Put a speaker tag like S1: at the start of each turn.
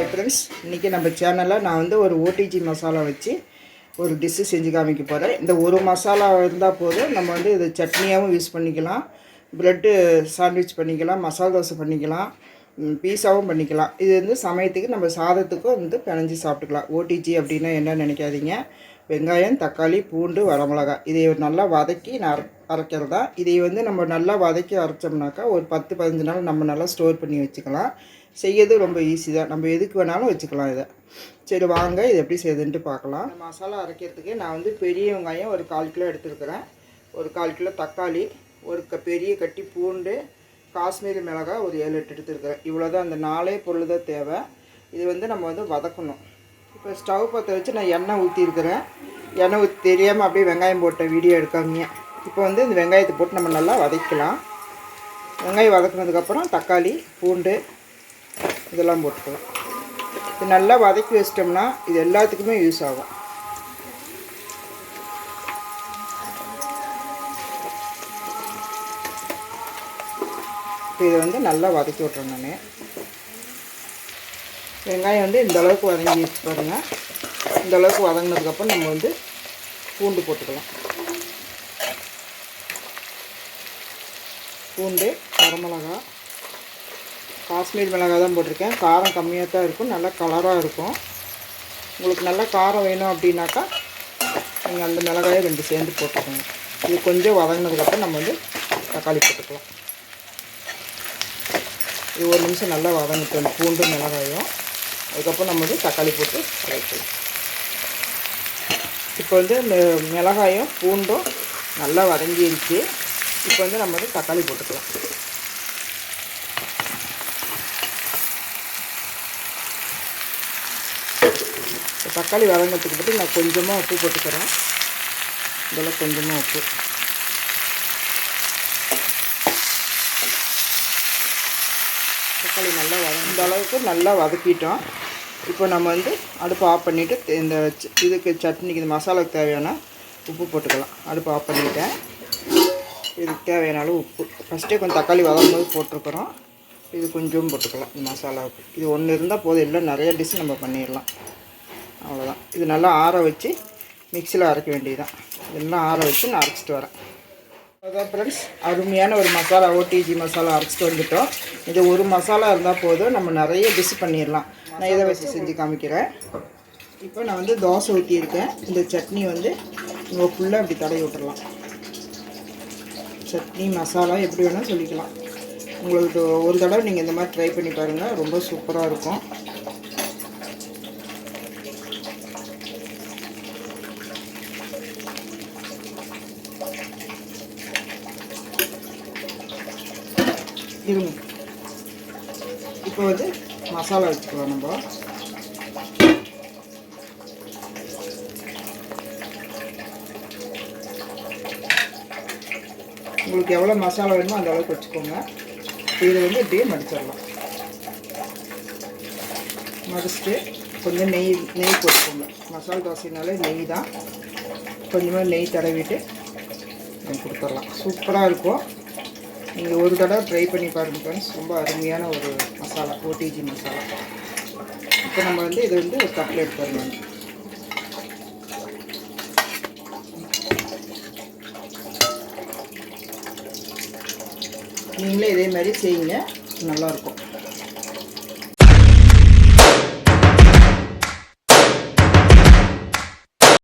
S1: Hi friends இன்றைக்கி நம்ம சேனலில் நான் வந்து ஒரு ஓடிஜி மசாலா வச்சு ஒரு டிஷ்ஷு செஞ்சு காமிக்க போகிறேன் இந்த ஒரு மசாலா இருந்தால் போதும். நம்ம வந்து இது சட்னியாகவும் யூஸ் பண்ணிக்கலாம். ப்ரெட்டு சாண்ட்விச் பண்ணிக்கலாம். மசாலா தோசை பண்ணிக்கலாம். பீஸாவும் பண்ணிக்கலாம். இது வந்து சமயத்துக்கு நம்ம சாதத்துக்கும் வந்து பிணைஞ்சு சாப்பிட்டுக்கலாம். ஓடிஜி அப்படின்னா என்ன நினைக்காதீங்க. வெங்காயம் தக்காளி பூண்டு வரமிளகா இதை நல்லா வதக்கி நான் அரைக்கிறது? தான் இதை வந்து நம்ம நல்லா வதக்கி அரைச்சோம்னாக்கா ஒரு பத்து பதினஞ்சு நாள் நம்ம நல்லா ஸ்டோர் பண்ணி வச்சுக்கலாம். செய்யறது ரொம்ப ஈஸி தான். நம்ம எதுக்கு வேணாலும் வச்சுக்கலாம் இதை. சரி வாங்க. இது எப்படி செய்யுதுன்ட்டு பார்க்கலாம். மசாலா அரைக்கிறதுக்கு நான் வந்து பெரிய வெங்காயம் ஒரு கால் கிலோ எடுத்துருக்குறேன். ஒரு கால் கிலோ தக்காளி ஒரு க பெரிய கட்டி பூண்டு காஷ்மீரி மிளகாய் ஒரு ஏழு எட்டு எடுத்துருக்கிறேன். இவ்வளோ தான் அந்த நாலே பொருள் தான் தேவை. இது வந்து நம்ம வந்து வதக்கணும். இப்போ ஸ்டவ் பற்ற வச்சு நான் எண்ணெய் ஊற்றிருக்கிறேன் எண்ணெய் ஊற்றி தெரியாமல் அப்படியே வெங்காயம் போட்ட வீடியோ எடுக்காமீங்க இப்போ வந்து இந்த வெங்காயத்தை போட்டு நம்ம நல்லா வதக்கலாம் வெங்காயம் வதக்குனதுக்கப்புறம் தக்காளி பூண்டு இதெல்லாம் போட்டுக்கலாம். இது நல்லா வதக்கி வச்சிட்டோம்னா இது எல்லாத்துக்குமே யூஸ் ஆகும். இப்போ இதை வந்து நல்லா வதக்கி விட்றேன் நான். வெங்காயம் வந்து இந்த அளவுக்கு வதங்கி பாருங்கள் இந்த அளவுக்கு வதங்கினதுக்கப்புறம் நம்ம வந்து பூண்டு போட்டுக்கலாம். பூண்டு வரமிளகா காஷ்மீர் மிளகாய் தான் போட்டிருக்கேன். காரம் கம்மியாக தான் இருக்கும் நல்லா கலராக இருக்கும். உங்களுக்கு நல்லா காரம் வேணும் அப்படின்னாக்கா நீங்கள் அந்த மிளகாயை ரெண்டு சேர்ந்து போட்டுக்கோங்க. இது கொஞ்சம் வதங்கினதுக்கப்புறம் நம்ம வந்து தக்காளி போட்டுக்கலாம். இது ஒரு நிமிஷம் நல்லா வதங்கிட்டு பூண்டு மிளகாயும். அதுக்கப்புறம் நம்ம வந்து தக்காளி போட்டு வதக்கலாம் இப்போ வந்து மிளகாயும் பூண்டும் நல்லா வதங்கிருச்சு. இப்போ வந்து நம்ம வந்து தக்காளி போட்டுக்கலாம். தக்காளி வதங்கிறதுக்கு மட்டும் நான் கொஞ்சமாக உப்பு போட்டுக்கிறேன். இதெல்லாம் கொஞ்சமாக உப்பு. தக்காளி நல்லா வதங்க இந்த அளவுக்கு நல்லா வதக்கிட்டோம். இப்போ நம்ம வந்து அடுப்பு ஆஃப் பண்ணிவிட்டு இந்த இதுக்கு சட்னிக்கு இந்த மசாலாவுக்கு தேவையான உப்பு போட்டுக்கலாம். அடுப்பு ஆஃப் பண்ணிவிட்டேன் இதுக்கு தேவையான அளவு உப்பு. ஃபஸ்ட்டே கொஞ்சம் தக்காளி வதம் போது போட்டிருக்கிறோம். இது கொஞ்சம் போட்டுக்கலாம் இந்த மசாலாவுக்கு. இது ஒன்று இருந்தால் போதும். இல்லை நிறைய டிஷ் நம்ம பண்ணிடலாம். அவ்வளோதான் இது நல்லா ஆற வச்சு மிக்சியில் அரைக்க வேண்டியதுதான். இதெல்லாம் ஆற வச்சு நான் அரைச்சிட்டு வரேன். அதான் ஃப்ரெண்ட்ஸ் அருமையான ஒரு மசாலா ஓடிஜி மசாலா அரைச்சிட்டு வந்துட்டோம். இது ஒரு மசாலா இருந்தால் போதும் நம்ம நிறைய டிஷ் பண்ணிடலாம். நான் இதை வச்சு செஞ்சு காமிக்கிறேன். இப்போ நான் வந்து தோசை ஊற்றியிருக்கேன் இந்த சட்னி வந்து உங்கள் ஃபுல்லாக இப்படி தடவி விட்டுறலாம். சட்னி மசாலா எப்படி வேணால் சொல்லிக்கலாம். உங்களுக்கு ஒரு தடவை நீங்கள் இந்த மாதிரி ட்ரை பண்ணி பாருங்கள் ரொம்ப சூப்பராக இருக்கும். இருங்க இப்போ வந்து மசாலா வச்சுக்கலாம் நம்ம. உங்களுக்கு எவ்வளோ மசாலா வேணுமோ அந்த அளவுக்கு வச்சுக்கோங்க. இதை வந்து இப்படியே மடிச்சிடலாம். மடிச்சுட்டு கொஞ்சம் நெய் நெய் போட்டுக்கோங்க. மசாலா தோசைனாலே நெய் தான். கொஞ்சமாக நெய் தடவிட்டு நம்ம கொடுத்துடலாம். சூப்பராக இருக்கும். நீங்கள் ஒரு தடவை ட்ரை பண்ணி பாருங்க ஃப்ரெண்ட்ஸ் ரொம்ப அருமையான ஒரு மசாலா ஓடிஜி மசாலா. இப்போ நம்ம வந்து இதை வந்து ஒரு கப்பில் எடுத்துடலாம். நீங்களே இதே மாதிரி செய்யுங்க. நல்லாயிருக்கும்